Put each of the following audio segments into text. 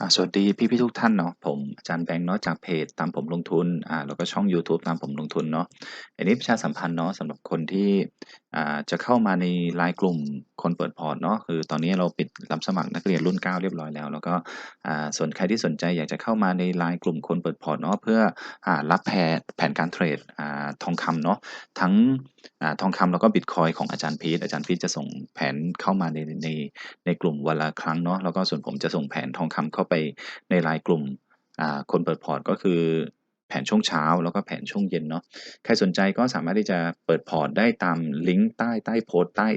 อ่าสวัสดีพี่ๆทุกท่านเนาะผมอาจารย์แบงค์เนาะจากเพจตามผมลงทุนอ่าแล้วก็ช่องยูทูบตามผมลงทุนเนาะอันนี้ประชาสัมพันธ์เนาะสำหรับคนที่อ่าจะเข้ามาในไลน์กลุ่มคนเปิดพอร์ตเนาะคือตอนนี้เราปิดรับสมัครนักเรียนรุ่น 9 เรียบร้อยแล้ว แล้วก็อ่าส่วนใครที่สนใจอยากจะเข้ามาในไลน์กลุ่มคนเปิดพอร์ตเนาะเพื่ออ่ารับแผนแผนการเทรดอ่าทองคำเนาะทั้งอ่าทองคำแล้วก็บิตคอยของอาจารย์พีทอาจารย์พีทจะส่งแผนเข้ามาในในในกลุ่มวันละครั้งเนาะแล้วก็ส่วนผมจะส่งแผนทองคำเข้าไปในไลน์กลุ่มคนเปิดพอร์ตก็คือแผนช่วงเช้าแล้วก็แผนช่วงเย็นเนาะใครสนใจก็สามารถที่จะเปิดพอร์ตได้ตามลิงก์ใต้ใต้โพสต์ใต้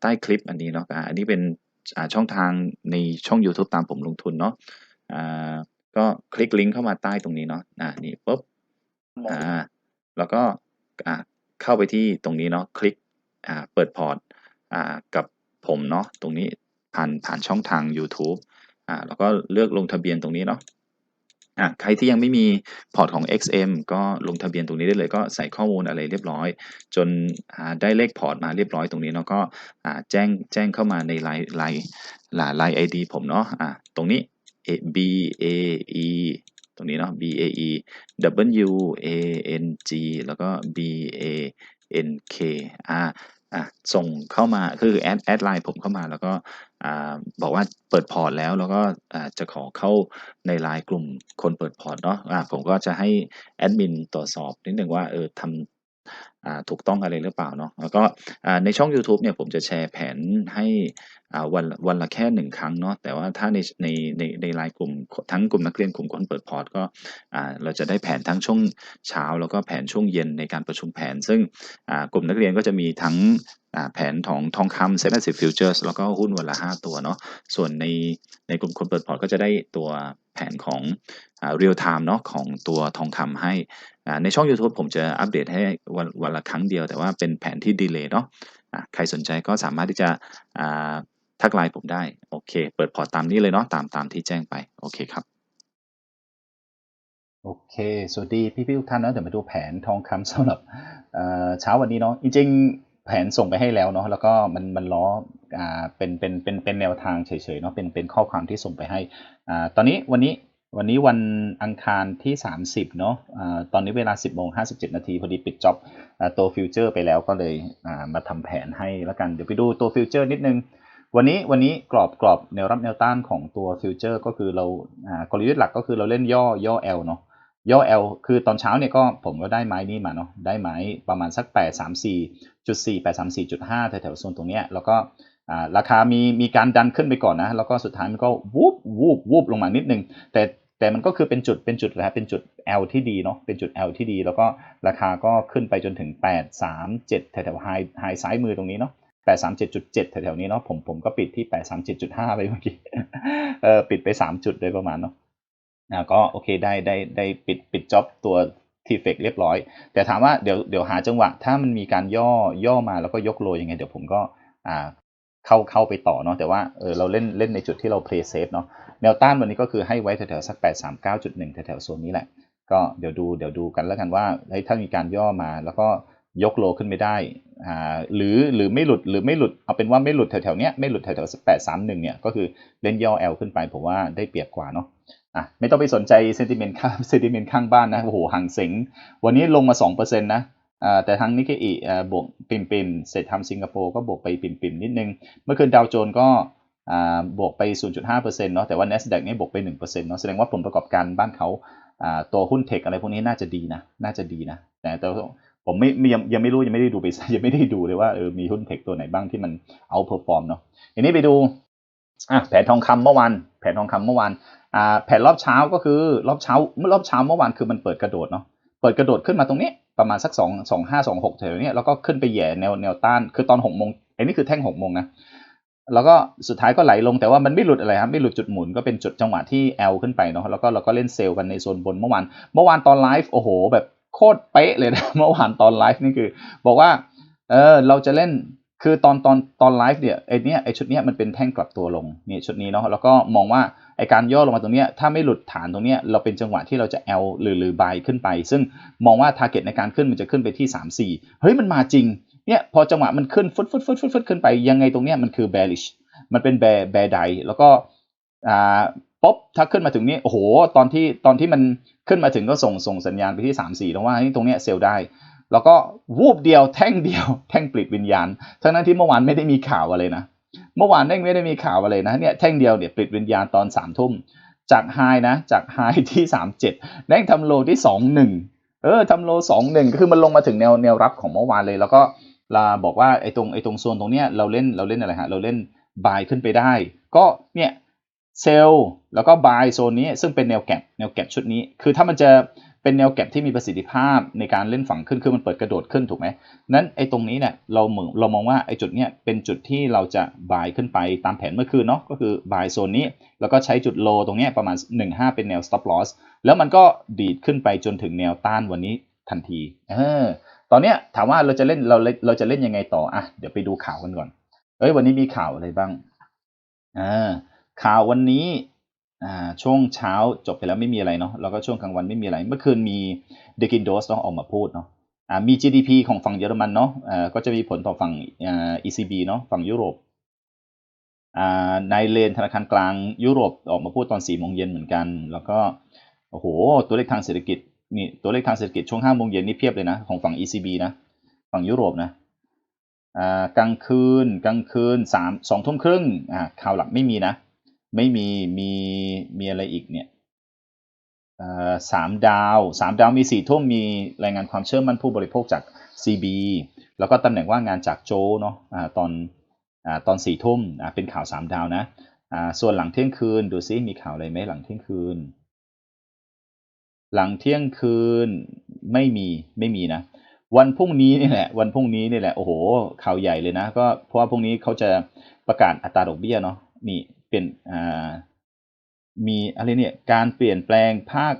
ใต้คลิปอันนี้เนาะอันนี้เป็นช่องทางในช่อง YouTube ตามผมลงทุนเนาะอ่าก็คลิกลิงก์เข้ามาใต้ตรงนี้เนาะอ่านี่ปุ๊บอ่าแล้วก็อ่าเข้าไปที่ตรงนี้เนาะคลิกอ่าเปิดพอร์ตอ่ากับผมเนาะตรงนี้ผ่านผ่านช่องทาง YouTube อ่าแล้วก็เลือกลงทะเบียนตรงนี้เนาะอ่าใครที่ยังไม่มีพอร์ตของ XM ก็ลงทะเบียนตรงนี้ได้เลยก็ใส่ข้อมูลอะไรเรียบร้อย จนอ่าได้เลขพอร์ตมาเรียบร้อยตรงนี้เนาะก็อ่าแจ้งแจ้งเข้ามาในไลน์ไลน์ไลน์ไอดีผมเนาะอ่าตรงนี้ B A E ตรงนี้เนาะ B A E W A N G แล้วก็ B A N K อ่าอะส่งเข้ามาคือแอดแอดไลน์ผมเข้ามาแล้วก็ บอกว่าเปิดพอร์ตแล้วแล้วก็จะขอเข้าในไลน์กลุ่มคนเปิดพอร์ตเนาะะผมก็จะให้แอดมินตรวจสอบนิดหนึ่งว่าเออทำ ถูกต้องอะไรหรือเปล่าเนาะแล้วก็ในช่อง YouTube เนี่ยผมจะแชร์แผนให้วันวันละแค่หนึ่งครั้งเนาะแต่ว่าถ้าในในในในไลน์กลุ่มทั้งกลุ่มนักเรียนกลุ่มคนเปิดพอร์ตก็เราจะได้แผนทั้งช่วงเช้า แล้วก็แผนช่วงเย็นในการประชุมแผน ซึ่งกลุ่มนักเรียนก็จะมีทั้งแผนของทองคำเซ็นต์สิบฟิวเจอร์สแล้วก็หุ้นวันละ 5 ตัวเนาะส่วนในในกลุ่มคนเปิดพอร์ตก็จะได้ตัวแผนของเรียลไทม์เนาะของตัวทองคำให้ ในช่อง YouTube ผมจะอัปเดตให้วันวันละครั้งเดียว แต่ว่าเป็นแผนที่ดีเลย์เนาะใครสนใจก็สามารถที่จะทักไลน์ผมได้ โอเค เปิดพอร์ตตามนี้เลยเนาะตามตามที่แจ้งไป โอเคครับ โอเค สวัสดีพี่ๆทุกท่านนะเดี๋ยวมาดูแผนทองคำสำหรับเอ่อเช้าวันนี้เนาะจริงๆแผนส่งไปให้แล้วเนาะแล้วก็มันมันล้ออ่าเป็นเป็นเป็นเป็นแนวทางเฉยๆเนาะเป็นเป็นข้อความที่ส่งไปให้อ่าตอนนี้วันนี้ วันนี้วันอังคารที่ 30 เนาะอ่าตอนนี้เวลา 10โมง57 นาที พอดีปิดจ็อบตัวฟิวเจอร์ไปแล้วก็เลยมาทำแผนให้แล้วกัน เดี๋ยวไปดูตัวฟิวเจอร์นิดนึง วันนี้วันนี้กรอบกรอบแนวรับแนวต้านของตัวฟิวเจอร์ก็คือเราอ่ากลยุทธ์หลักก็คือเราเล่นย่อย่อ L เนาะย่อ L คือตอนเช้าเนี่ยก็ผมก็ได้ไม้นี้มาเนาะได้ไม้ประมาณสัก 8 3 4 4 8 3 4 5แถวๆโซนตรงเนี้ยแล้วก็ ราคามีมีการดันขึ้นไปก่อนนะ แล้วก็สุดท้ายมันก็วูบวูบวูบลงมานิดนึง แต่แต่มันก็คือเป็นจุดเป็นจุดนะครับเป็นจุด L ที่ดีเนาะเป็นจุด L ที่ดี แล้วก็ราคาก็ขึ้นไปจนถึง 8 3 7แถวๆไฮไฮซ้ายมือตรงนี้เนาะ837.7แถวๆนี้เนาะผมผมก็ปิดที่ 837.5 ไปเมื่อกี้เออปิดไป 3 จุดโดยประมาณเนาะนะก็โอเคได้ได้ได้ปิดปิดจ็อบตัวทีเฟกเรียบร้อย แต่ถามว่าเดี๋ยวเดี๋ยวหาจังหวะ ถ้ามันมีการย่อย่อมาแล้วก็ยกโลยังไง เดี๋ยวผมก็อ่า เข้าเข้าไปต่อเนาะแต่ว่าเออเราเล่นเล่นในจุดที่เรา play safe เนาะแนวต้านวันนี้ก็คือให้ไว้แถวๆสัก 839.1 แถวๆโซนนี้แหละ ก็เดี๋ยวดูเดี๋ยวดูกันแล้วกันว่าถ้ามีการย่อมาแล้วก็ยกโลขึ้นไม่ได้อ่าหรือหรือไม่หลุดหรือไม่หลุดเอาเป็นว่าไม่หลุดแถวๆเนี้ยไม่หลุดแถวๆแปดสามหนึ่งเนี่ยก็คือเล่นย่อ L ขึ้นไปผมว่าได้เปรียบกว่าเนาะอะไม่ต้องไปสนใจเซนติเมนต์ข้างเซนติเมนต์ข้างบ้านนะโอ้โหห่างเสงวันนี้ลงมา2%นะอ่า แต่ทั้งนิกเกอีอ่าบวกปิ่มปิมเสร็จทำสิงคโปร์ก็บวกไปปิ่มปิมนิดนึง เมื่อคืนดาวโจนส์ก็บวกไป 0.5%เนาะแต่ว่า NASDAQ นี่บวกไป 1%เนาะแสดงว่าผลประกอบการบ้านเขาตัวหุ้นเทคอะไรพวกนี้น่าจะดีนะ น่าจะดีนะ แต่แต่ผมไม่ยังยังไม่รู้ยังไม่ได้ดูไปยังไม่ได้ดูเลยว่าเออมีหุ้นเทคตัวไหนบ้างที่มันเอาเพอร์ฟอร์มเนาะทีนี้ไปดูอะแผนทองคำเมื่อวานแผนทองคำเมื่อวานอ่าแผนรอบเช้าก็คือรอบเช้าเมื่อรอบเช้าเมื่อวานคือมันเปิดกระโดดเนาะเปิดกระโดดขึ้นมาตรงนี้ ประมาณสักสองสองห้าสองหกแถวนี้แล้วก็ขึ้นไปแย่แนวแนวต้าน คือตอนหกโมงไอ้นี่คือแท่งหกโมงนะแล้วก็สุดท้ายก็ไหลลงแต่ว่ามันไม่หลุดอะไรครับไม่หลุดจุดหมุนก็เป็นจุดจังหวะที่ L ขึ้นไปเนาะแล้วก็เราก็เล่นเซลล์กันในโซนบนเมื่อวานเมื่อวานตอนไลฟ์โอ้โห แบบโคตรเป๊ะเลยนะเมื่อวานตอนไลฟ์นี่คือ บอกว่าเออเราจะเล่น คือตอนตอนตอนไลฟ์เนี่ยไอเนี้ยไอชุดเนี้ยมันเป็นแท่งกลับตัวลงนี่ชุดนี้เนาะแล้วก็มองว่าไอการย่อลงมาตรงเนี้ยถ้าไม่หลุดฐานตรงเนี้ยเราเป็นจังหวะที่เราจะ L หรือหรือบายขึ้นไป ซึ่งมองว่าทาร์เก็ตในการขึ้นมันจะขึ้นไปที่ 3 4 เฮ้ยมันมาจริงเนี่ยพอจังหวะมันขึ้นฟึดฟึดฟึดฟึดฟึดขึ้นไปยังไงตรงเนี้ยมันคือ bearish มันเป็น bear bear ใดแล้วก็อ่าปุ๊บถ้าขึ้นมาถึงนี้โอ้โหตอนที่ตอนที่มันขึ้นมาถึงก็ส่งส่งสัญญาณไปที่ 3 4แล้วว่านี่ตรงเนี้ยเซลได้ แล้วก็วูบเดียวแท่งเดียวแท่งปลิดวิญญาณ ทั้งนั้นที่เมื่อวานไม่ได้มีข่าวอะไรนะ เมื่อวานแม่งไม่ได้มีข่าวอะไรนะเนี่ยแท่งเดียวเนี่ยปลิดวิญญาณตอนสามทุ่มจากไฮนะจากไฮที่สามเจ็ดแม่งทำโลที่สองหนึ่งเออทำโลสองหนึ่งก็คือมันลงมาถึงแนวแนวรับของเมื่อวานเลย แล้วก็ลาบอกว่าไอ้ตรงไอ้ตรงโซนตรงเนี้ยเราเล่นเราเล่นอะไรฮะเราเล่นบายขึ้นไปได้ ก็เนี่ยเซลล์แล้วก็บายโซนนี้ซึ่งเป็นแนวแก็บแนวแก็บชุดนี้ คือถ้ามันจะ เป็นแนวแก็บที่มีประสิทธิภาพในการเล่นฝั่งขึ้นคือมันเปิดกระโดดขึ้นถูกไหมนั้นไอ้ตรงนี้เนี่ยเราเหมือนเรามองว่าไอ้จุดเนี้ยเป็นจุดที่เราจะบายขึ้นไปตามแผนเมื่อคืนเนาะก็คือบายโซนนี้ แล้วก็ใช้จุดโลตรงเนี้ยประมาณ 15 เป็นแนว stop loss แล้วมันก็ดีดขึ้นไปจนถึงแนวต้านวันนี้ทันทีเออตอนเนี้ยถามว่าเราจะเล่นเราเราจะเล่นยังไงต่ออะเดี๋ยวไปดูข่าวกันก่อนเอ้ยวันนี้มีข่าวอะไรบ้างอ่าข่าววันนี้ ช่วงเช้าจบไปแล้วไม่มีอะไรเนาะแล้วก็ช่วงกลางวันไม่มีอะไร เมื่อคืนมีเดกินโดสเนาะออกมาพูดเนาะมี GDP ของฝั่งเยอรมันเนาะก็จะมีผลต่อฝั่ง ECB เนาะฝั่งยุโรปนายเลนธนาคารกลางยุโรปออกมาพูดตอน4โมงเย็นเหมือนกัน แล้วก็โอ้โหตัวเลขทางเศรษฐกิจนี่ตัวเลขทางเศรษฐกิจช่วง5โมงเย็นนี่เพียบเลยนะของฝั่ง ECB นะฝั่งยุโรปนะกลางคืนกลางคืน3 2ทุ่มครึ่งข่าวหลักไม่มีนะ ไม่มีมีมีอะไรอีกเนี่ยสามดาวสามดาวมีสี่ทุ่มมีรายงานความเชื่อมั่นผู้บริโภคจาก CB แล้วก็ตำแหน่งว่างงานจากโจเนาะอ่าตอนอตอนสี่ทุ่มเป็นข่าวสามดาวนะส่วนหลังเที่ยงคืนดูซิมีข่าวอะไรไหมหลังเที่ยงคืน หลังเที่ยงคืนไม่มีไม่มีนะ วันพรุ่งนี้นี่แหละวันพรุ่งนี้นี่แหละโอ้โหข่าวใหญ่เลยนะ ก็เพราะว่าพรุ่งนี้เขาจะประกาศอัตราดอกเบี้ยเนาะนี่ เป็นอ่ามีอะไรเนี่ยการเปลี่ยนแปลงภาค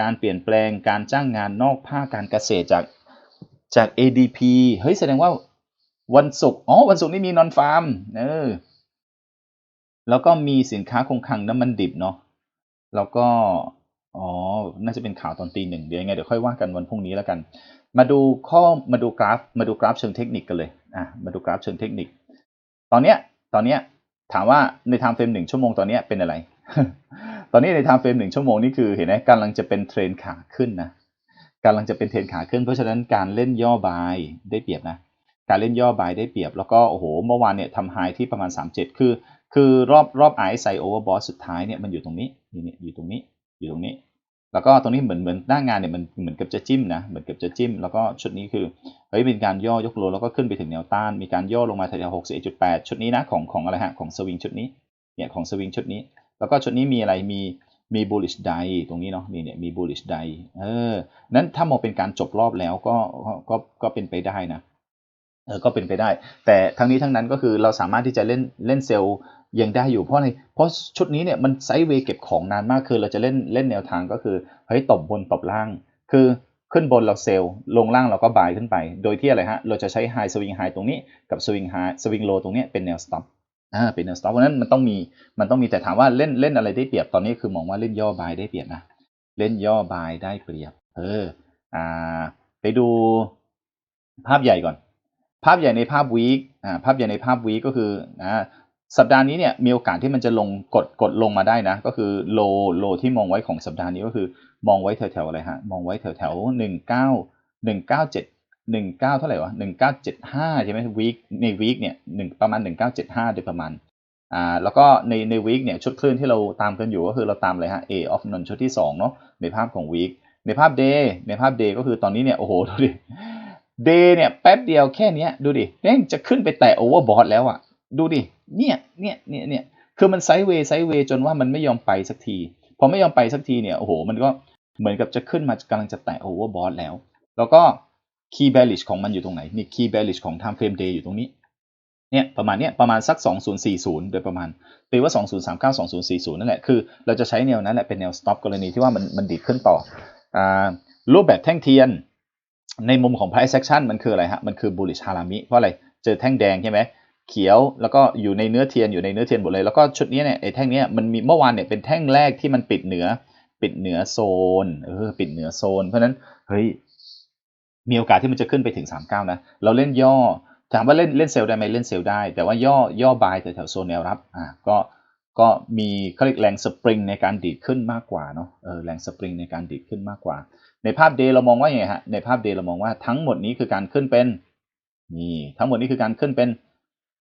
การเปลี่ยนแปลงการจ้างงานนอกภาคการเกษตรจากจาก ADP เฮ้ยแสดงว่าวันศุกร์อ๋อวันศุกร์นี่มีนอนฟาร์มเออแล้วก็มีสินค้าคงคลังน้ำมันดิบเนาะแล้วก็อ๋อ น่าจะเป็นข่าวตอนตีหนึ่งเดี๋ยวยังไงเดี๋ยวค่อยว่ากันวันพรุ่งนี้แล้วกัน มาดูข้อมาดูกราฟ มาดูกราฟเชิงเทคนิคกันเลยอะมาดูกราฟเชิงเทคนิค ตอนเนี้ยตอนเนี้ย ถามว่าในไทม์เฟรมหนึ่งชั่วโมงตอนนี้เป็นอะไร ตอนนี้ในไทม์เฟรมหนึ่งชั่วโมงนี่คือเห็นไหมกำลังจะเป็นเทรนขาขึ้นนะกำลังจะเป็นเทรนขาขึ้น เพราะฉะนั้นการเล่นย่อบายได้เปรียบนะ การเล่นย่อบายได้เปรียบ แล้วก็โอ้โหเมื่อวานเนี่ยทำไฮที่ประมาณ 37 คือ คือรอบรอบไอซ์ไซโอเวอร์บอสสุดท้ายเนี่ยมันอยู่ตรงนี้นี่อยู่ตรงนี้อยู่ตรงนี้ แล้วก็ตรงนี้เหมือนเหมือนหน้างานเนี่ยมันเหมือนกับจะจิ้มนะเหมือนกับจะจิ้ม แล้วก็ชุดนี้คือเฮ้ยเป็นการย่อยกโลแล้วก็ขึ้นไปถึงแนวต้าน มีการย่อลงมาแถวๆ61.8ชุดนี้นะของของอะไรฮะของสวิงชุดนี้เนี่ยของสวิงชุดนี้ แล้วก็ชุดนี้มีอะไรมีมี bullish day ตรงนี้เนาะนี่เนี่ยมี bullish day เออนั้นถ้ามองเป็นการจบรอบแล้วก็ก็ก็เป็นไปได้นะเออก็เป็นไปได้ แต่ทั้งนี้ทั้งนั้นก็คือเราสามารถที่จะเล่นเล่นเซลล์ ยังได้อยู่เพราะในเพราะชุดนี้เนี่ยมันไซด์เวย์เก็บของนานมากคือเราจะเล่นเล่นแนวทางก็คือเฮ้ยตบบนตบล่าง คือขึ้นบนเราเซลล์ลงล่างเราก็บายขึ้นไป โดยที่อะไรฮะเราจะใช้ไฮสวิงไฮตรงนี้กับสวิงไฮสวิงโลตรงนี้เป็นแนวสต็อปอ่าเป็นแนวสต็อปเพราะนั้นมันต้องมีมันต้องมีแต่ถามว่าเล่นเล่นอะไรได้เปรียบตอนนี้คือมองว่าเล่นย่อบายได้เปรียบนะเล่นย่อบายได้เปรียบ เอออ่าไปดูภาพใหญ่ก่อน ภาพใหญ่ในภาพวีคอ่าภาพใหญ่ในภาพวีคก็คืออ่า สัปดาห์นี้เนี่ยมีโอกาสที่มันจะลงกดกดลงมาได้นะ ก็คือโลโลที่มองไว้ของสัปดาห์นี้ก็คือ มองไว้แถวๆอะไรฮะมองไว้แถวๆหนึ่งเก้าหนึ่งเก้าเจ็ดหนึ่งเก้าเท่าไหร่วะหนึ่งเก้าเจ็ดห้าใช่ไหมวีคในวีคเนี่ยหนึ่งประมาณหนึ่งเก้าเจ็ดห้าโดยประมาณอ่าแล้วก็ในในวีคเนี่ยชุดคลื่นที่เราตามกันอยู่ก็คือเราตามเลยฮะ A of n o n ชุดที่สองเนาะในภาพของวีคในภาพ day ในภาพ day ก็คือตอนนี้เนี่ยโอ้โหดูดิ day เนี่ยแป๊บเดียวแค่นี้ดูดิแม่งจะขึ้นไปแตะ overbought แล้วอะ ดูดิ เนี่ย เนี่ย เนี่ย เนี่ย คือมันไซด์เวย์ไซด์เวย์จนว่ามันไม่ยอมไปสักที พอไม่ยอมไปสักทีเนี่ย โอ้โห มันก็เหมือนกับจะขึ้นมากำลังจะแตะ overbought แล้ว แล้วก็ key bearish ของมันอยู่ตรงไหน นี่ key bearish ของ time frame day อยู่ตรงนี้ เนี่ย ประมาณเนี้ย ประมาณสัก 2040 โดยประมาณ ตีว่า 2039 2040 นั่นแหละ คือ เราจะใช้แนวนั้นแหละ เป็นแนว stop กรณีที่ว่ามัน มันดีดขึ้นต่อ อ่า รูปแบบแท่งเทียน ในมุมของ price action มันคืออะไรฮะ มันคือ bullish harami เพราะอะไร เจอแท่งแดงใช่ไหม เขียวแล้วก็อยู่ในเนื้อเทียนอยู่ในเนื้อเทียนหมดเลย แล้วก็ชุดนี้เนี่ยไอ้แท่งนี้มันมีเมื่อวานเนี่ยเป็นแท่งแรกที่มันปิดเหนือ ปิดเหนือโซนเออปิดเหนือโซน เพราะนั้นเฮ้ยมีโอกาสที่มันจะขึ้นไปถึง 39 นะ เราเล่นย่อถามว่าเล่นเล่นเซลล์ได้ไหมเล่นเซลล์ได้ แต่ว่าย่อย่อบายแถวโซนแนวรับอ่าก็ก็มีเขาเรียกแรงสปริงในการดีดขึ้นมากกว่าเนาะเออแรงสปริงในการดีดขึ้นมากกว่า ในภาพ day เรามองว่าอย่างไงฮะในภาพ day เรามองว่าทั้งหมดนี้คือการขึ้นเป็นนี่ทั้งหมดนี้คือการขึ้นเป็น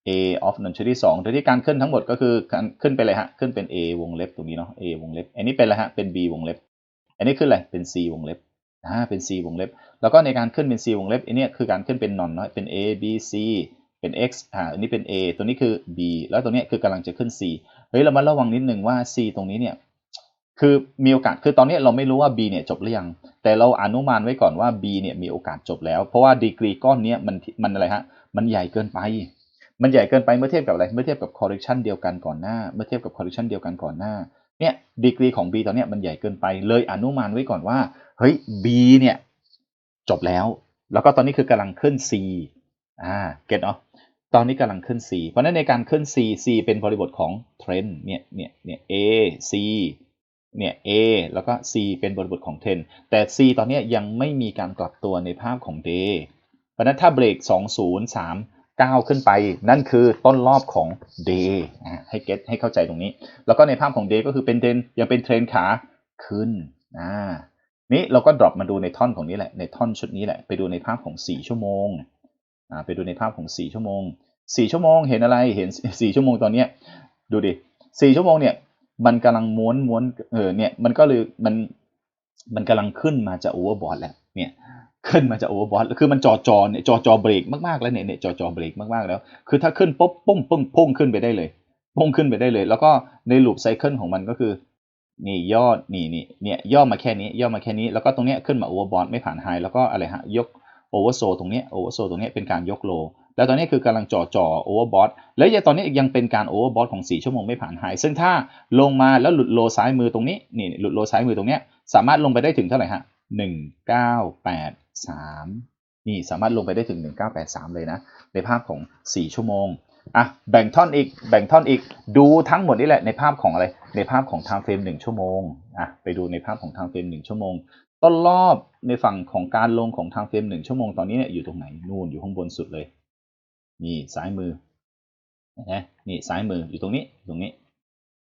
a of นนชที่2โดยที่การขึ้นทั้งหมดก็คือการขึ้นไปเลยฮะ ขึ้นเป็น a วงเล็บตรงนี้เนาะ a วงเล็บ อันนี้เป็นอะไรฮะ เป็น b วงเล็บ อันนี้ขึ้นอะไร เป็น c วงเล็บอ่าเป็น c วงเล็บ แล้วก็ในการขึ้นเป็น c วงเล็บอันนี้คือการขึ้นเป็นนอนเนาะ เป็น a b c เป็น x อ่า อันนี้เป็น a ตัวนี้คือ b แล้วตัวนี้คือกำลังจะขึ้น c เฮ้ย เรามาระวังนิดนึงว่า c ตรงนี้เนี่ย คือมีโอกาส คือตอนนี้เราไม่รู้ว่า b เนี่ยจบหรือยัง แต่เราอนุมานไว้ก่อนว่า b เนี่ยมีโอกาสจบแล้ว เพราะว่าดีกรีก้อนเนี้ยมัน มันอะไรฮะ มันใหญ่เกินไป มันใหญ่เกินไปเมื่อเทียบกับอะไร เมื่อเทียบกับคอร์เรคชันเดียวกันก่อนหน้า เมื่อเทียบกับคอร์เรคชันเดียวกันก่อนหน้า เนี่ยดีกรีของ B ตอนเนี้ยมันใหญ่เกินไป เลยอนุมานไว้ก่อนว่า เฮ้ย B เนี่ย จบแล้ว แล้วก็ตอนนี้คือกำลังขึ้น C อ่า เก็ตเนาะตอนนี้กำลังขึ้น C เพราะนั้นในการขึ้น C C เป็นบริบทของเทรนเนี่ย เนี่ย เนี่ย A C เนี่ย A แล้วก็ C เป็นบริบทของเทรนแต่ C ตอนนี้ยังไม่มีการกลับตัวในภาพของ Day เพราะฉะนั้นถ้าเบรก 2 0 3 9 ขึ้นไป นั่นคือต้นรอบของ Day อ่าให้เก็ตให้เข้าใจตรงนี้ แล้วก็ในภาพของ Day ก็คือเป็นเทรนยังเป็นเทรนขาขึ้นอ่านี้เราก็ดรอปมาดูในท่อนของนี้แหละในท่อนชุดนี้แหละไปดูในภาพของ 4 ชั่วโมงอ่าไปดูในภาพของ 4 ชั่วโมง 4 ชั่วโมงเห็นอะไรเห็น 4 ชั่วโมงตอนเนี้ยดูดิ4ชั่วโมงเนี่ยมันกำลังม้วนม้วนเออเนี่ยมันก็เลยมันมันกำลังขึ้นมาจากโอเวอร์บอทแล้วเนี่ย ขึ้นมาจากโอเวอร์บอทคือมันจอจอเนี่ยจอจอเบรกมากๆแล้วเนี่ยเนี่ยจอจอเบรกมากๆแล้ว คือถ้าขึ้นปุ๊บปุ้งปุ้งพุ่งขึ้นไปได้เลยพุ่งขึ้นไปได้เลย แล้วก็ในลูปไซเคิลของมันก็คือ นี่ยอดนี่นี่เนี่ยย่อมาแค่นี้ย่อมาแค่นี้แล้วก็ตรงเนี้ยขึ้นมาโอเวอร์บอทไม่ผ่านไฮแล้วก็อะไรฮะยกโอเวอร์โซตรงเนี้ยโอเวอร์โซตรงเนี้ยเป็นการยกโลแล้วตอนนี้คือกำลังจ่อจ่อโอเวอร์บอทแล้วยังตอนนี้ยังเป็นการโอเวอร์บอทของ 4 ชั่วโมงไม่ผ่านไฮซึ่งถ้าลงมาแล้วหลุดโลซ้ายมือตรงนี้นี่หลุดโลซ้ายมือตรงเนี้ยสามารถลงไปได้ถึงเท่าไหร่ฮะหนึ่ง เก้าแปดสามนี่สามารถลงไปได้ถึง 1983 เลยนะ ในภาพของ 4 ชั่วโมงอะแบ่งท่อนอีกแบ่งท่อนอีกดูทั้งหมดนี่แหละในภาพของอะไรในภาพของ time frame 1 ชั่วโมงอะไปดูในภาพของ time frame 1 ชั่วโมง ต้นรอบในฝั่งของการลงของ time frame 1 ชั่วโมงตอนนี้เนี่ยอยู่ตรงไหนนู่นอยู่ข้างบนสุดเลยนี่ซ้ายมือนะนี่ซ้ายมืออยู่ตรงนี้ตรงนี้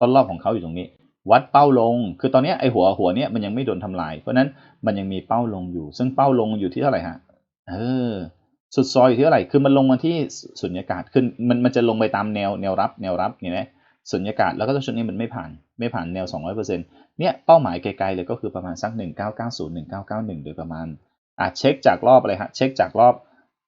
ต้นรอบของเขาอยู่ตรงนี้ วัดเป้าลง คือตอนนี้ไอหัวหัวเนี้ยมันยังไม่โดนทำลาย เพราะนั้นมันยังมีเป้าลงอยู่ ซึ่งเป้าลงอยู่ที่เท่าไหร่ฮะ เออ สุดซอยอยู่ที่เท่าไหร่ คือมันลงมาที่สุญญากาศ ขึ้น มันมันจะลงไปตามแนวแนวรับ แนวรับเนี่ยนะสุญญากาศ แล้วก็ตัวชุดนี้มันไม่ผ่าน ไม่ผ่านแนว 200%เนี่ยเป้าหมายไกลๆเลยก็คือประมาณสัก 1990 1991 โดยประมาณ อะเช็คจากรอบอะไรฮะ เช็คจากรอบ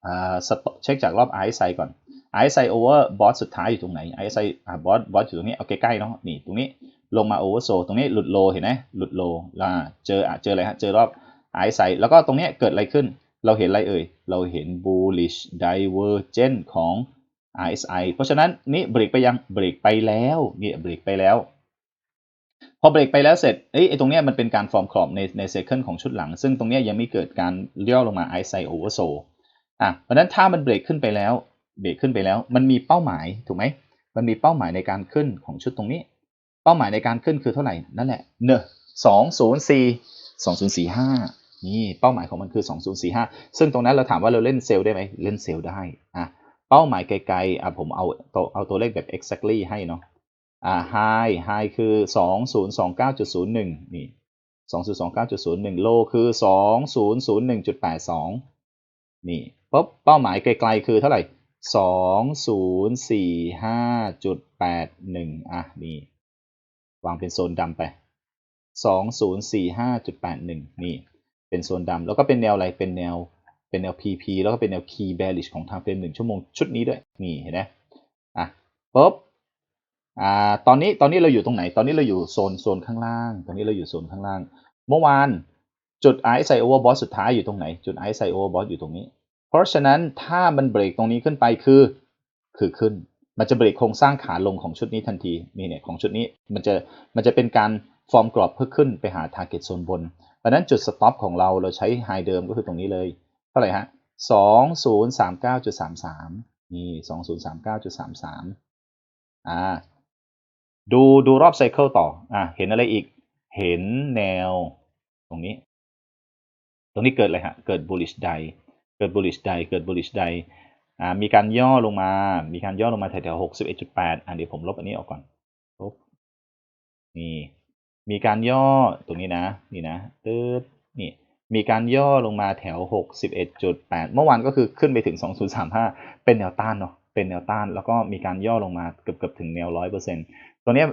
อ่าเช็คจากรอบไอซ์ไซก่อนไอซ์ไซโอเวอร์บอสสุดท้ายอยู่ตรงไหนไอซ์ไซอ่าบอสบอสอยู่ตรงนี้ เอาใกล้ๆเนาะ นี่ตรงนี้ ลงมาโอเวอร์โซตรงนี้หลุดโลเห็นไหมหลุดโลล่าเจอเจออะไรฮะเจอรอบไอซ์ไซแล้วก็ตรงนี้เกิดอะไรขึ้น เราเห็นอะไรเอ่ย เราเห็น bullish divergence ของ RSI เพราะฉะนั้นนี่เบรกไปยังเบรกไปแล้วเนี่ยเบรกไปแล้ว พอเบรกไปแล้วเสร็จเอ้ยไอ้ตรงเนี้ยมันเป็นการฟอร์มกรอบในในเซคันของชุดหลัง ซึ่งตรงเนี้ยยังไม่เกิดการเลี้ย่อลงมา RSI oversold อะเพราะนั้นถ้ามันเบรกขึ้นไปแล้วเบรกขึ้นไปแล้ว มันมีเป้าหมายถูกไหมมันมีเป้าหมายในการขึ้นของชุดตรงนี้ เป้าหมายในการขึ้นคือเท่าไหร่นั่นแหละเนอะสองศูนย์สี่สองศูนย์สี่ห้านี่เป้าหมายของมันคือ 2045 ซึ่งตรงนั้นเราถามว่าเราเล่นเซลล์ได้ไหมเล่นเซลล์ได้อะเป้าหมายไกลๆอะผมเอาตัวเอาตัวเลขแบบ exactly ให้เนาะอ่า high high คือ 2029.01 นี่ 2029.01 low คือ 2001.82 นี่ปุ๊บเป้าหมายไกลๆคือเท่าไหร่ 2045.81 อะนี่ วางเป็นโซนดำไป 2045.81 นี่ เป็นโซนดำแล้วก็เป็นแนวอะไร เป็นแนว เป็นแนว PP แล้วก็เป็นแนว Key Bearish ของทางเฟรมหนึ่งชั่วโมงชุดนี้ด้วย นี่เห็นไหมอะปุ๊บอ่า ตอนนี้ ตอนนี้เราอยู่ตรงไหน ตอนนี้เราอยู่โซน โซนข้างล่าง ตอนนี้เราอยู่โซนข้างล่าง เมื่อวานจุด RSI Overbought สุดท้ายอยู่ตรงไหน จุด RSI Overbought อยู่ตรงนี้ เพราะฉะนั้นถ้ามันเบรกตรงนี้ขึ้นไปคือ คือขึ้น มันจะเบรกโครงสร้างขาลงของชุดนี้ทันทีนี่เนี่ยของชุดนี้มันจะมันจะเป็นการฟอร์มกรอบเพื่อขึ้นไปหา target โซนบน เพราะนั้นจุด stop ของเราเราใช้ไฮเดิมก็คือตรงนี้เลยเท่าไหร่ฮะ2039.33นี่2039.33อ่าดูดูรอบไซเคิลต่ออะเห็นอะไรอีก เห็นแนวตรงนี้ ตรงนี้เกิดอะไรฮะ เกิด bullish die เกิด bullish die เกิด bullish die มีการย่อลงมา มีการย่อลงมาแถวๆ61.8อะเดี๋ยวผมลบอันนี้ออกก่อนลบนี่มีการย่อตรงนี้นะ นี่นะตืดนี่มีการย่อลงมาแถว 61.8 เมื่อวานก็คือขึ้นไปถึง 2035 เป็นแนวต้านเนาะ เป็นแนวต้าน แล้วก็มีการย่อลงมาเกือบเกือบถึงแนว 100%ตัวเนี้ย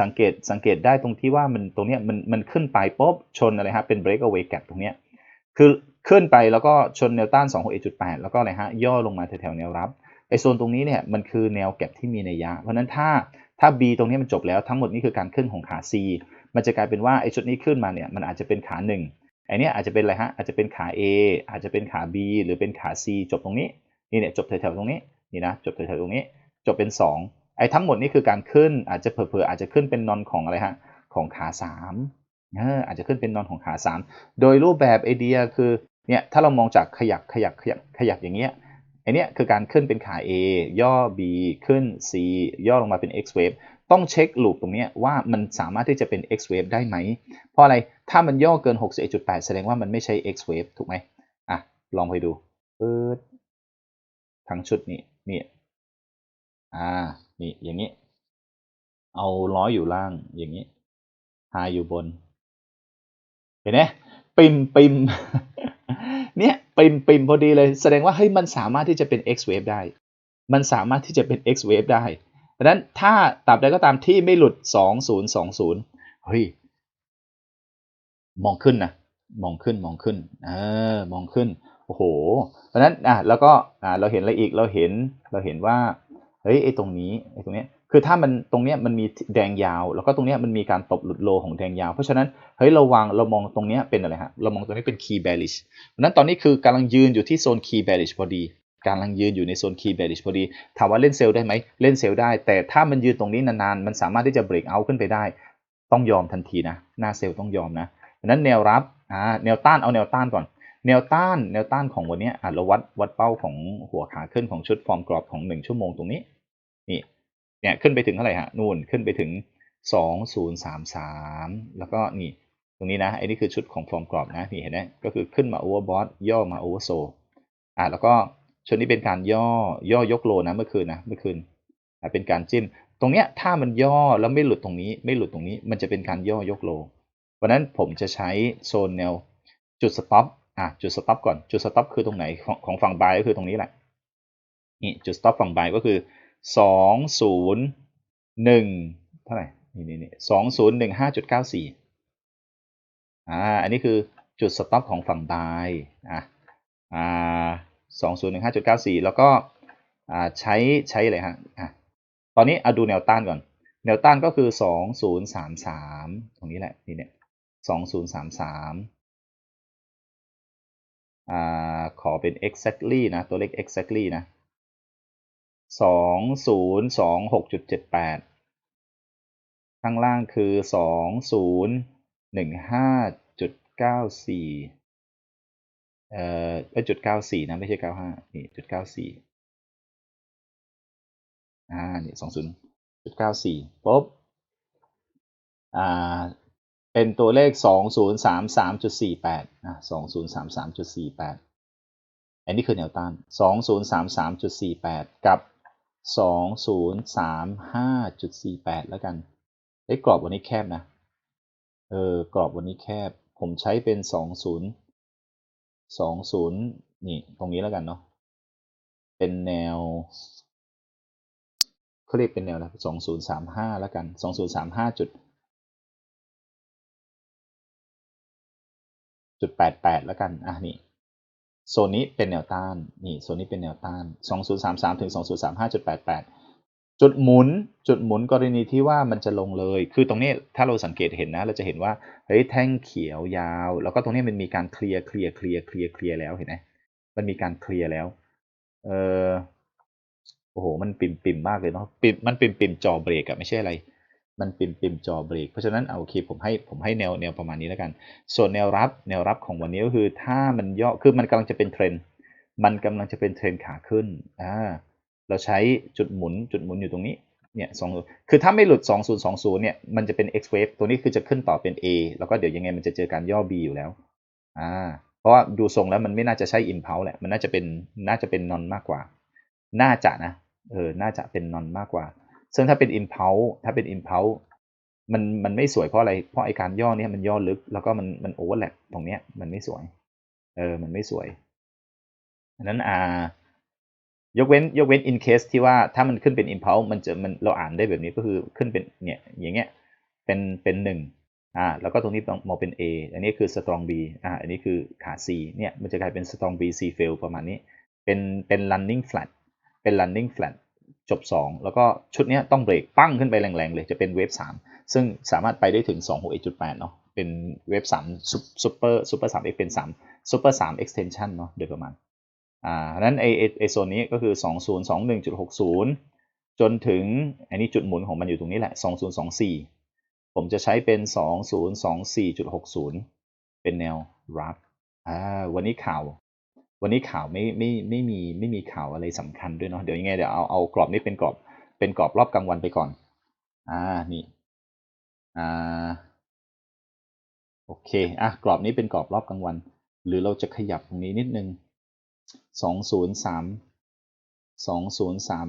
สังเกตสังเกตได้ตรงที่ว่ามันตรงเนี้ยมันมันขึ้นไปปุ๊บชนอะไรฮะเป็น breakaway gap ตรงเนี้ยคือ ขึ้นไปแล้วก็ชนแนวต้าน261.8 แล้วก็อะไรฮะย่อลงมาแถวๆแนวรับไอโซนตรงนี้เนี่ยมันคือแนวแก็บที่มีนัยยะ เพราะฉะนั้นถ้าถ้า B ตรงนี้มันจบแล้วทั้งหมดนี่คือการขึ้นของขา C มันจะกลายเป็นว่าไอชุดนี้ขึ้นมาเนี่ยมันอาจจะเป็นขาหนึ่งไอ้นี้อาจจะเป็นอะไรฮะอาจจะเป็นขา A อาจจะเป็นขา B หรือเป็นขา C จบตรงนี้นี่เนี่ยจบแถวๆตรงนี้นี่นะจบแถวๆตรงนี้ จบเป็น 2 ไอทั้งหมดนี่คือการขึ้นอาจจะเผลอๆอาจจะขึ้นเป็นนอนของอะไรฮะของขา3เอออาจจะขึ้นเป็นนอนของขา 3 โดยรูปแบบไอเดียคือ เนี่ยถ้าเรามองจากขยักขยักขยักขยักอย่างเงี้ยไอเนี้ยคือการขึ้นเป็นขา A ย่อ B ขึ้น C ย่อลงมาเป็น X wave ต้องเช็คลูปตรงนี้ว่ามันสามารถที่จะเป็น X wave ได้ไหม เพราะอะไร ถ้ามันย่อเกิน 61.8 แสดงว่ามันไม่ใช่ X wave ถูกไหมอะ ลองไปดูปืดทั้งชุดนี้นี่ อ่า นี่ อย่างนี้ เอาล้ออยู่ล่าง อย่างนี้ไฮอยู่บน เห็นไหม ปิมปิมเนี่ยปิมปิมพอดีเลย แสดงว่าเฮ้ยมันสามารถที่จะเป็น X wave ได้ มันสามารถที่จะเป็น X wave ได้ดังนั้นถ้าตราบใดก็ตามที่ไม่หลุด 2020 เฮ้ย มองขึ้นนะ มองขึ้นมองขึ้นเออมองขึ้น โอ้โหเพราะนั้นอะแล้วก็อ่าเราเห็นอะไรอีกเราเห็นเราเห็นว่าเฮ้ยไอ้ตรงนี้ไอ้ตรงเนี้ย คือถ้ามันตรงเนี้ยมันมีแดงยาว แล้วก็ตรงเนี้ยมันมีการตบหลุดโลของแดงยาว เพราะฉะนั้นเฮ้ยเราวางเรามองตรงเนี้ยเป็นอะไรฮะเรามองตรงนี้เป็น key bearish นั้นตอนนี้คือกำลังยืนอยู่ที่โซน key bearish พอดีกำลังยืนอยู่ในโซน key bearish พอดี ถามว่าเล่นเซลล์ได้ไหมเล่นเซลล์ได้ แต่ถ้ามันยืนตรงนี้นานๆ มันสามารถที่จะ break out ขึ้นไปได้ ต้องยอมทันทีนะ หน้าเซลล์ต้องยอมนะดังนั้นแนวรับอ่าแนวต้านเอาแนวต้านก่อน แนวต้านแนวต้านของวันนี้อะเราวัดวัดเป้าของหัวขาขึ้นของชุดฟอร์มกรอบของ 1 ชั่วโมงตรงนี้นี่ เนี่ยขึ้นไปถึงเท่าไหร่ฮะนู่นขึ้นไปถึง 2033 แล้วก็นี่ตรงนี้นะไอ้นี่คือชุดของฟอร์มกรอบนะนี่เห็นไหมก็คือขึ้นมา overbought ย่อมา oversold อ่าแล้วก็ชุดนี้เป็นการย่อย่อยกโลนะเมื่อคืนนะเมื่อคืนเป็นการจิ้ม ตรงเนี้ยถ้ามันย่อแล้วไม่หลุดตรงนี้ ไม่หลุดตรงนี้มันจะเป็นการย่อยกโล เพราะนั้นผมจะใช้โซนแนวจุดสต็อปอะจุดสต็อปก่อนจุดสต็อปคือตรงไหนของของฝั่งบายก็คือตรงนี้แหละนี่จุดสต็อปฝั่งบายก็คือ สองศูนย์หนึ่งเท่าไหร่นี่นี่นี่สองศูนย์หนึ่งห้าจุดเก้าสี่อ่าอันนี้คือจุดสต็อปของฝั่งบายอะอ่าสองศูนย์หนึ่งห้าจุดเก้าสี่แล้วก็อ่าใช้ใช้อะไรฮะอะตอนนี้เอาดูแนวต้านก่อน แนวต้านก็คือสองศูนย์สามสามตรงนี้แหละนี่เนี่ยสองศูนย์สามสามอ่าขอเป็น exactly นะ ตัวเลข exactly นะ สองศูนย์สองหกจุดเจ็ดแปดข้างล่างคือสองศูนย์หนึ่งห้าจุดเก้าสี่เอ่อจุดเก้าสี่นะไม่ใช่เก้าห้านี่จุดเก้าสี่อ่านี่สองศูนย์จุดเก้าสี่ปุ๊บอ่าเป็นตัวเลขสองศูนย์สามสามจุดสี่แปดนะสองศูนย์สามสามจุดสี่แปดอันนี้คือแนวต้านสองศูนย์สามสามจุดสี่แปดกับ สองศูนย์สามห้าจุดสี่แปดแล้วกันไอ้กรอบวันนี้แคบนะ เออกรอบวันนี้แคบ ผมใช้เป็นสองศูนย์สองศูนย์นี่ตรงนี้แล้วกันเนาะ เป็นแนวเขาเรียกเป็นแนวอะไรสองศูนย์สามห้าแล้วกันสองศูนย์สามห้าจุดจุดแปดแปดแล้วกัน อะนี่ โซนนี้เป็นแนวต้านนี่โซนนี้เป็นแนวต้านสองศูนย์สามสามถึงสองศูนย์สามห้าจุดแปดแปดจุดหมุนจุดหมุนกรณีที่ว่ามันจะลงเลย คือตรงนี้ถ้าเราสังเกตเห็นนะ เราจะเห็นว่าเฮ้ยแท่งเขียวยาว แล้วก็ตรงนี้มันมีการเคลียร์เคลียร์เคลียร์เคลียร์เคลียร์แล้วเห็นไหมมันมีการเคลียร์แล้วเออโอ้โหมันปิ่มปิ่มมากเลยเนาะปิ่มมันปิ่มปิ่มจอเบรกอะไม่ใช่อะไร มันปิ่มปิ่มจอเบรกเพราะฉะนั้นเอาโอเคผมให้ผมให้แนวแนวประมาณนี้แล้วกัน ส่วนแนวรับแนวรับของวันนี้ก็คือถ้ามันย่อคือมันกำลังจะเป็นเทรนมันกำลังจะเป็นเทรนขาขึ้นอ่าเราใช้จุดหมุนจุดหมุนอยู่ตรงนี้เนี่ยสองคือถ้าไม่หลุด 2020 เนี่ย มันจะเป็น X wave ตัวนี้คือจะขึ้นต่อเป็น A แล้วก็เดี๋ยวยังไงมันจะเจอการย่อ B อยู่แล้วอ่าเพราะว่าดูทรงแล้วมันไม่น่าจะใช่ impulse แหละมันน่าจะเป็นน่าจะเป็นนอนมากกว่า น่าจะนะเออน่าจะเป็นนอนมากกว่า ซึ่งถ้าเป็น impulse ถ้าเป็น impulse มันมันไม่สวยเพราะอะไร เพราะไอการย่อเนี่ยมันย่อลึกแล้วก็มันมันโอเวอร์แลปตรงเนี้ยมันไม่สวย เออ มันไม่สวยอันนั้นอ่ายกเว้นยกเว้น in case ที่ว่าถ้ามันขึ้นเป็น impulse มันจะมันเราอ่านได้แบบนี้ก็คือขึ้นเป็นเนี่ยอย่างเงี้ยเป็นเป็นหนึ่งอ่าแล้วก็ตรงนี้ต้องมองเป็น A อันนี้คือ strong B อ่าอันนี้คือขา C เนี่ยมันจะกลายเป็น strong B C fail ประมาณนี้ เป็นเป็น running flat เป็น running flat จบ 2 แล้วก็ชุดนี้ต้องเบรกปั้งขึ้นไปแรงๆ เลยจะเป็นเวฟ3 ซึ่งสามารถไปได้ถึง 261.8 เนาะเป็นเวฟ3 super super 3x เป็น3 super 3 extension เนาะโดยประมาณอ่านั้นไอไอไอโซนนี้ก็คือ 2021.60 จนถึงอันนี้จุดหมุนของมันอยู่ตรงนี้แหละ 2024 ผมจะใช้เป็น 2024.60 เป็นแนวรับอ่าวันนี้ข่าว วันนี้ข่าวไม่ไม่ไม่มีไม่มีข่าวอะไรสำคัญด้วยเนาะเดี๋ยวยังไงเดี๋ยวเอาเอากรอบนี้เป็นกรอบเป็นกรอบรอบกลางวันไปก่อน อ่านี่อ่าโอเคอะกรอบนี้เป็นกรอบรอบกลางวัน หรือเราจะขยับตรงนี้นิดนึงสองศูนย์สามสองศูนย์สาม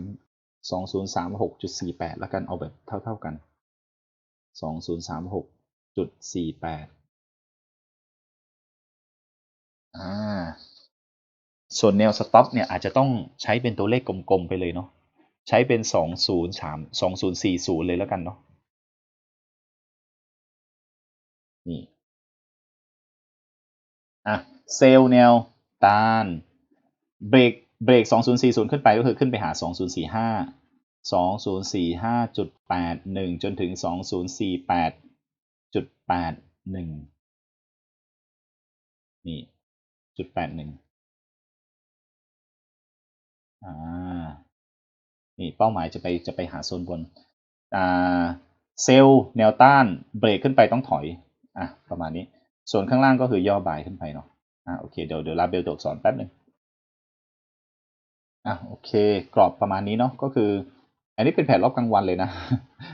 สองศูนย์สามหกจุดสี่แปดแล้วกันเอาแบบเท่าเท่ากันสองศูนย์สามหกจุดสี่แปดอ่า ส่วนแนวสต็อปเนี่ยอาจจะต้องใช้เป็นตัวเลขกลมๆไปเลยเนาะใช้เป็นสองศูนย์สามสองศูนย์สี่ศูนย์เลยแล้วกันเนาะนี่อะเซลล์แนวตานเบรกเบรก 2040 ขึ้นไปก็คือขึ้นไปหา 2045 2045.81 จนถึง 2048.81 นี่จุด81 อ่านี่เป้าหมายจะไปจะไปหาโซนบนอ่าเซลล์แนวต้านเบรกขึ้นไปต้องถอยอะประมาณนี้ ส่วนข้างล่างก็คือย่อบายขึ้นไปเนาะอ่าโอเคเดี๋ยวเดี๋ยวลาเบลตัวอักษรแป๊บหนึ่งอะโอเค กรอบประมาณนี้เนาะก็คือ อันนี้เป็นแผนรอบกลางวันเลยนะ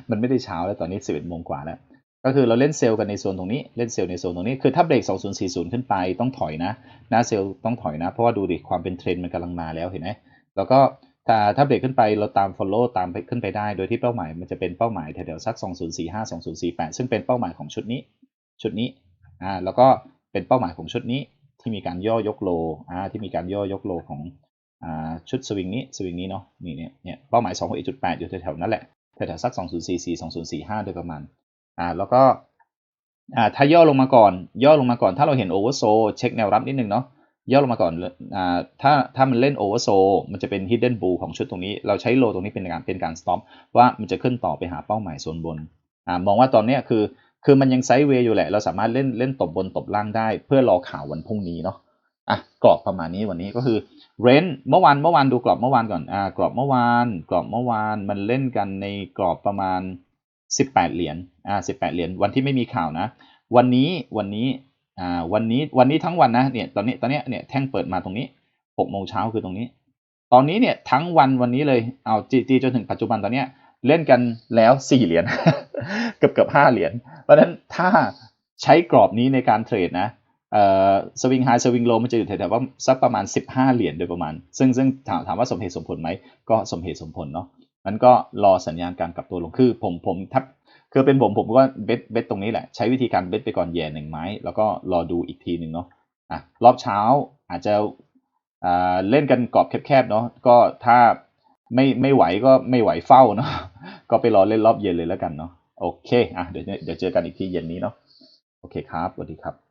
มันไม่ได้เช้าแล้วตอนนี้11โมงกว่าแล้ว ก็คือเราเล่นเซลล์กันในโซนตรงนี้เล่นเซลล์ในโซนตรงนี้คือถ้าเบรก2040 ขึ้นไปต้องถอยนะหน้าเซลล์ต้องถอยนะ เพราะว่าดูดิความเป็นเทรนด์มันกำลังมาแล้วเห็นไหม แล้วก็ถ้าถ้าเบรกขึ้นไปเราตาม follow ตามไปขึ้นไปได้ โดยที่เป้าหมายมันจะเป็นเป้าหมายแถวๆสัก 2045 2048 ซึ่งเป็นเป้าหมายของชุดนี้ ชุดนี้อ่าแล้วก็เป็นเป้าหมายของชุดนี้ที่มีการย่อยกโลอ่าที่มีการย่อยกโลของอ่าชุดสวิงนี้สวิงนี้เนาะนี่เนี่ยเนี่ยเป้าหมาย 2 6 1 8 อยู่แถวๆนั้นแหละแถวๆสัก 2044 2045 โดยประมาณอ่าแล้วก็อ่าถ้าย่อลงมาก่อน ย่อลงมาก่อนถ้าเราเห็นโอเวอร์โซเช็คแนวรับนิดนึงเนาะ ย่อลงมาก่อนอ่าถ้าถ้ามันเล่นโอเวอร์โซมันจะเป็น hidden bull ของชุดตรงนี้ เราใช้โลตรงนี้เป็นการเป็นการ stop ว่ามันจะขึ้นต่อไปหาเป้าหมายโซนบนอ่ามองว่าตอนนี้คือคือมันยังไซด์เวย์อยู่แหละ เราสามารถเล่นเล่นตบบนตบล่างได้ เพื่อรอข่าววันพรุ่งนี้เนาะอะกรอบประมาณนี้วันนี้ก็คือเรนเมื่อวานเมื่อวานดูกรอบเมื่อวานก่อนอ่ากรอบเมื่อวาน กรอบเมื่อวานมันเล่นกันในกรอบประมาณ 18 เหรียญอ่า18 เหรียญวันที่ไม่มีข่าวนะ วันนี้วันนี้ อ่าวันนี้วันนี้ทั้งวันนะเนี่ยตอนนี้ตอนนี้เนี่ยแท่งเปิดมาตรงนี้6โมงเช้าคือตรงนี้ ตอนนี้เนี่ยทั้งวันวันนี้เลยเอาจีจีจนถึงปัจจุบันตอนเนี้ยเล่นกันแล้ว4เหรียญเกือบเกือบ5เหรียญเพราะฉะนั้นถ้าใช้กรอบนี้ในการเทรดนะเอ่อสวิงไฮสวิงโลมันจะอยู่แถวๆว่าสักประมาณ 15 เหรียญโดยประมาณ ซึ่งซึ่งถามถามว่าสมเหตุสมผลไหมก็สมเหตุสมผลเนาะมันก็รอสัญญาณการกลับตัวลงคือผมผมทับ คือเป็นผมผมก็เบ็ดเบ็ดตรงนี้แหละ ใช้วิธีการเบ็ดไปก่อนแย่หนึ่งไม้ แล้วก็รอดูอีกทีหนึ่งเนาะอะรอบเช้าอาจจะเล่นกันกรอบแคบๆเนาะก็ถ้าไม่ไม่ไหวก็ไม่ไหวเฝ้าเนาะก็ไปรอเล่นรอบเย็นเลยแล้วกันเนาะโอเคอะเดี๋ยวเดี๋ยวเจอกันอีกทีเย็นนี้เนาะโอเคครับสวัสดีครับ